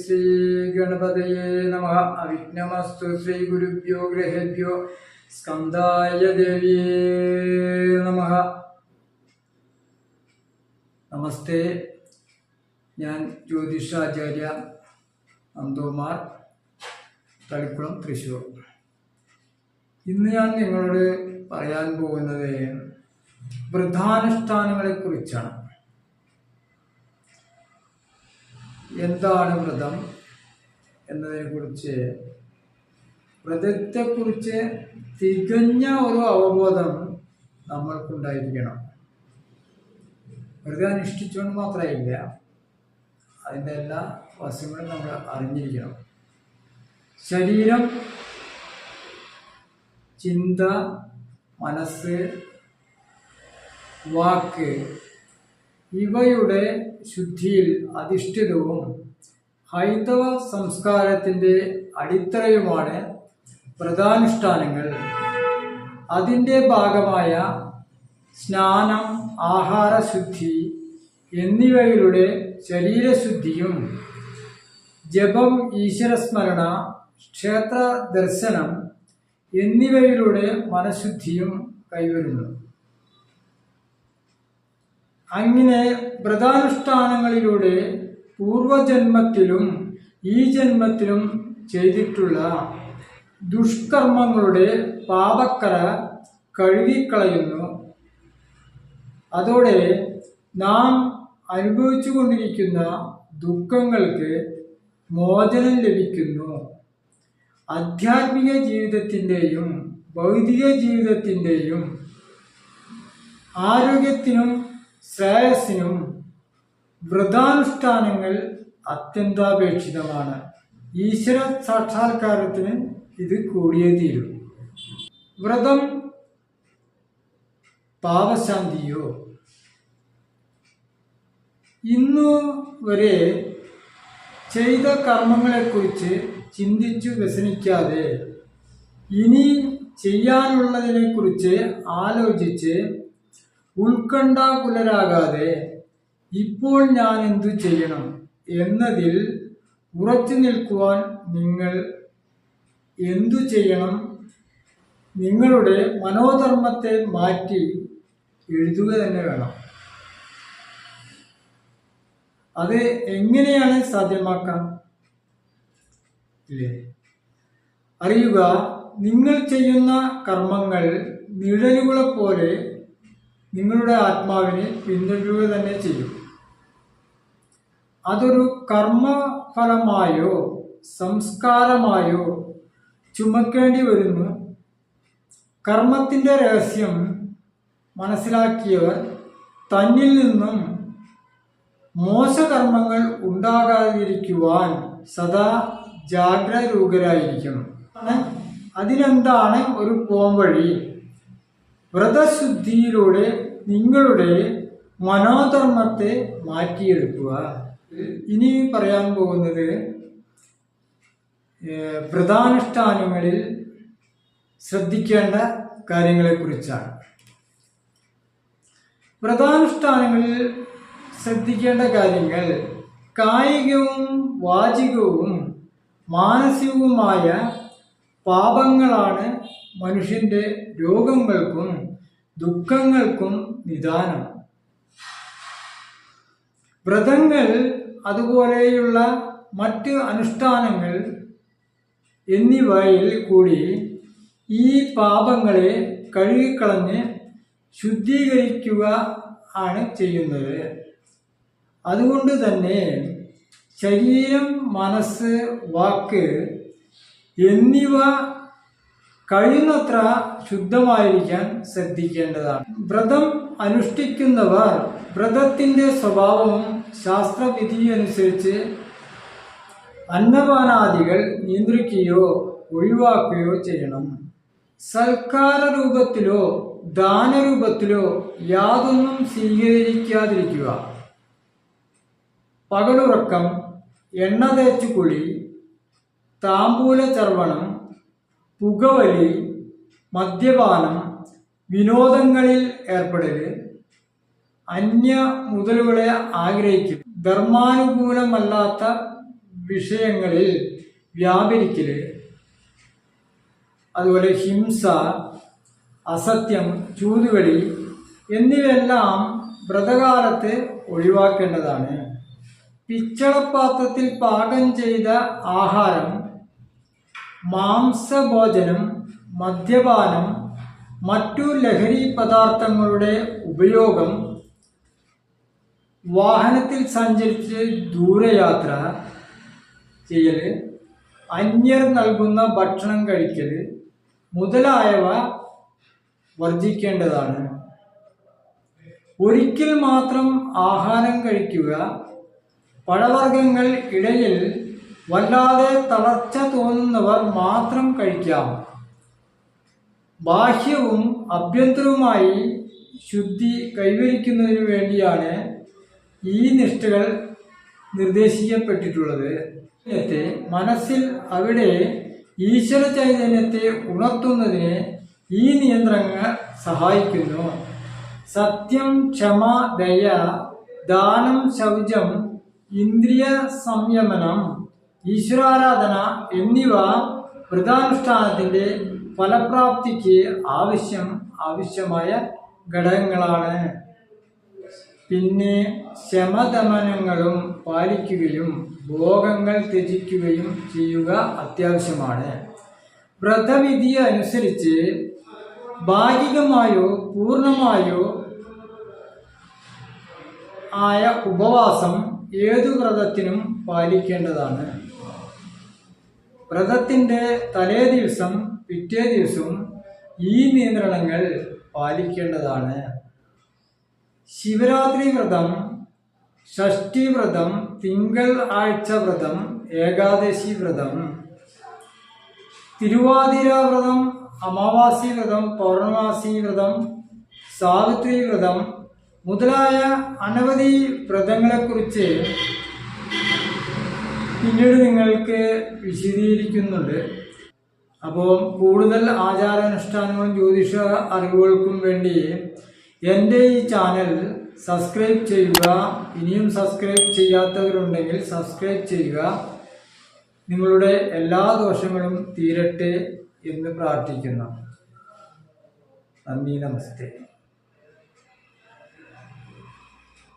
ശ്രീ ശ്രീ ഗുരുഭ്യോ ഗ്രഹേഭ്യോ സ്കന്ധായ നമസ്തേ. ഞാൻ ജ്യോതിഷാചാര്യ നന്ദകുമാർ തളിക്കുളം തൃശ്ശൂർ ഇന്ന് ഞാൻ നിങ്ങളോട് പറയാൻ പോകുന്നത് വ്രതാനുഷ്ഠാനങ്ങളെ എന്താണ് വ്രതം എന്നതിനെ കുറിച്ച് വ്രതത്തെക്കുറിച്ച് തികഞ്ഞ ഒരു അവബോധം നമ്മൾക്കുണ്ടായിരിക്കണം. വ്രതം അനുഷ്ഠിച്ചുകൊണ്ട് മാത്രമല്ല അതിന്റെ എല്ലാ വശങ്ങളും നമ്മൾ അറിഞ്ഞിരിക്കണം. ശരീരം ചിന്ത മനസ്സ് വാക്ക് ഇവയുടെ ശുദ്ധിയിൽ അധിഷ്ഠിതവും ഹൈന്ദവ സംസ്കാരത്തിന്റെ അടിത്തറയുമാണ് വ്രതാനുഷ്ഠാനങ്ങൾ. അതിന്റെ ഭാഗമായ സ്നാനം ആഹാരശുദ്ധി എന്നിവയിലൂടെ ശരീരശുദ്ധിയും ജപം ഈശ്വരസ്മരണ ക്ഷേത്ര ദർശനം എന്നിവയിലൂടെ മനഃശുദ്ധിയും കൈവരുന്നു. അങ്ങനെ വ്രതാനുഷ്ഠാനങ്ങളിലൂടെ പൂർവജന്മത്തിലും ഈ ജന്മത്തിലും ചെയ്തിട്ടുള്ള ദുഷ്കർമ്മങ്ങളുടെ പാപക്കര കഴുകിക്കളയുന്നു. അതോടെ നാം അനുഭവിച്ചു കൊണ്ടിരിക്കുന്ന ദുഃഖങ്ങൾക്ക് മോചനം ലഭിക്കുന്നു. ആധ്യാത്മിക ജീവിതത്തിന്റെയും ഭൗതിക ജീവിതത്തിന്റെയും ആരോഗ്യത്തിനും ശ്രേയസ്സിനും വ്രതാനുഷ്ഠാനങ്ങൾ അത്യന്താപേക്ഷിതമാണ്. ഈശ്വര സാക്ഷാത്കാരത്തിന് ഇത് കൂടിയേ തീരൂ. വ്രതം പാവശാന്തിയോ ഇന്നു വരെ ചെയ്ത കർമ്മങ്ങളെക്കുറിച്ച് ചിന്തിച്ചു വ്യസനിക്കാതെ ഇനി ചെയ്യാനുള്ളതിനെക്കുറിച്ച് ആലോചിച്ച് ഉത്കണ്ഠാകുലരാകാതെ ഇപ്പോൾ ഞാൻ എന്തു ചെയ്യണം എന്നതിൽ ഉറച്ചു നിൽക്കുവാൻ നിങ്ങൾ എന്തു ചെയ്യണം? നിങ്ങളുടെ മനോധർമ്മത്തെ മാറ്റി എഴുതുക തന്നെ വേണം. അത് എങ്ങനെയാണ് സാധ്യമാക്കാം ഇല്ലേ? അറിയുക നിങ്ങൾ ചെയ്യുന്ന കർമ്മങ്ങൾ നിഴലുകളെ പോലെ നിങ്ങളുടെ ആത്മാവിനെ പിന്തുടരുക തന്നെ ചെയ്യും. അതൊരു കർമ്മഫലമായോ സംസ്കാരമായോ ചുമക്കേണ്ടി വരുന്നു. കർമ്മത്തിന്റെ രഹസ്യം മനസ്സിലാക്കിയവർ തന്നിൽ നിന്നും മോശകർമ്മങ്ങൾ ഉണ്ടാകാതിരിക്കുവാൻ സദാ ജാഗ്രരൂകരായിരിക്കും അതിനെന്താണ് ഒരു പോംവഴി? വ്രതശുദ്ധിയിലൂടെ നിങ്ങളുടെ മനോധർമ്മത്തെ മാറ്റിയെടുക്കുക. ഇനി പറയാൻ പോകുന്നത് വ്രതാനുഷ്ഠാനങ്ങളിൽ ശ്രദ്ധിക്കേണ്ട കാര്യങ്ങളെക്കുറിച്ചാണ്. വ്രതാനുഷ്ഠാനങ്ങളിൽ ശ്രദ്ധിക്കേണ്ട കാര്യങ്ങൾ കായികവും വാചികവും മാനസികവുമായ പാപങ്ങളാണ് മനുഷ്യന്റെ രോഗങ്ങൾക്കും ദുഃഖങ്ങൾക്കും നിദാനം. വ്രതങ്ങൾ അതുപോലെയുള്ള മറ്റ് അനുഷ്ഠാനങ്ങൾ എന്നിവയിൽ കൂടി ഈ പാപങ്ങളെ കഴുകിക്കളഞ്ഞ് ശുദ്ധീകരിക്കുക ആണ് ചെയ്യുന്നത്. അതുകൊണ്ട് തന്നെ ശരീരം മനസ്സ് വാക്ക് എന്നിവ കഴിയുന്നത്ര ശുദ്ധമായിരിക്കാൻ ശ്രദ്ധിക്കേണ്ടതാണ്. വ്രതം അനുഷ്ഠിക്കുന്നവർ വ്രതത്തിന്റെ സ്വഭാവവും ശാസ്ത്രവിധിയനുസരിച്ച് അന്നപാനാദികൾ നിയന്ത്രിക്കുകയോ ഒഴിവാക്കുകയോ ചെയ്യണം. സൽക്കാര രൂപത്തിലോ ദാനരൂപത്തിലോ യാതൊന്നും സ്വീകരിക്കാതിരിക്കുക. പകലുറക്കം എണ്ണ തേച്ചു കുളി താമ്പൂല ചർവണം പുകവലി മദ്യപാനം വിനോദങ്ങളിൽ ഏർപ്പെടൽ അന്യ മുതലുകളെ ആഗ്രഹിക്കും ധർമാനുകൂലമല്ലാത്ത വിഷയങ്ങളിൽ വ്യാപരിക്കൽ അതുപോലെ ഹിംസ അസത്യം ചൂതുകളി എന്നിവയെല്ലാം വ്രതകാലത്ത് ഒഴിവാക്കേണ്ടതാണ്. പിച്ചളപ്പാത്രത്തിൽ പാകം ചെയ്ത ആഹാരം മാംസഭോജനം മദ്യപാനം മറ്റു ലഹരി പദാർത്ഥങ്ങളുടെ ഉപയോഗം വാഹനത്തിൽ സഞ്ചരിച്ച് ദൂരയാത്ര ചെയ്യൽ അന്യർ നൽകുന്ന ഭക്ഷണം കഴിക്കൽ മുതലായവ വർജിക്കേണ്ടതാണ് ഒരിക്കൽ മാത്രം ആഹാരം കഴിക്കുക പഴവർഗങ്ങൾ ഇടയിൽ വല്ലാതെ തളർച്ച തോന്നുന്നവർ മാത്രം കഴിക്കാം. ബാഹ്യവും അഭ്യന്തരവുമായി ശുദ്ധി കൈവരിക്കുന്നതിനു വേണ്ടിയാണ് ഈ നിഷ്ഠകൾ നിർദ്ദേശിക്കപ്പെട്ടിട്ടുള്ളത്. മനസ്സിൽ അവിടെ ഈശ്വര ചൈതന്യത്തെ ഉണർത്തുന്നതിന് ഈ നിയന്ത്രണങ്ങൾ സഹായിക്കുന്നു. സത്യം ക്ഷമ ദയ ദാനം ശൗചം ഇന്ദ്രിയ സംയമനം ഈശ്വരാരാധന എന്നിവ വ്രതാനുഷ്ഠാനത്തിന്റെ ഫലപ്രാപ്തിക്ക് ആവശ്യം ആവശ്യമായ ഘടകങ്ങളാണ്. പിന്നെ ശമദമനങ്ങളും പാലിക്കുകയും ഭോഗങ്ങൾ ത്യജിക്കുകയും ചെയ്യുക അത്യാവശ്യമാണ്. വ്രതവിധി അനുസരിച്ച് ഭാഗികമായോ പൂർണമായോ ആയ ഉപവാസം ഏതു വ്രതത്തിനും പാലിക്കേണ്ടതാണ്. വ്രതത്തിന്റെ തലേ ദിവസം പിറ്റേ ദിവസവും ഈ നിയന്ത്രണങ്ങൾ പാലിക്കേണ്ടതാണ്. ശിവരാത്രി വ്രതം ഷഷ്ടി വ്രതം തിങ്കൾ ആഴ്ച വ്രതം ഏകാദശി വ്രതം. തിരുവാതിര വ്രതം അമാവാസി വ്രതം പൗർണമാസി വ്രതം സാവിത്രി വ്രതം മുതലായ അനവധി വ്രതങ്ങളെക്കുറിച്ച് പിന്നീട് നിങ്ങൾക്ക് വിശദീകരിക്കുന്നുണ്ട് അപ്പോൾ കൂടുതൽ ആചാരാനുഷ്ഠാനങ്ങളും ജ്യോതിഷ അറിവുകൾക്കും വേണ്ടി എന്റെ ഈ ചാനൽ സബ്സ്ക്രൈബ് ചെയ്യുക. ഇനിയും സബ്സ്ക്രൈബ് ചെയ്യാത്തവരുണ്ടെങ്കിൽ സബ്സ്ക്രൈബ് ചെയ്യുക. നിങ്ങളുടെ എല്ലാ ദോഷങ്ങളും തീരട്ടെ എന്ന് പ്രാർത്ഥിക്കുന്നു. നന്ദി നമസ്തേ.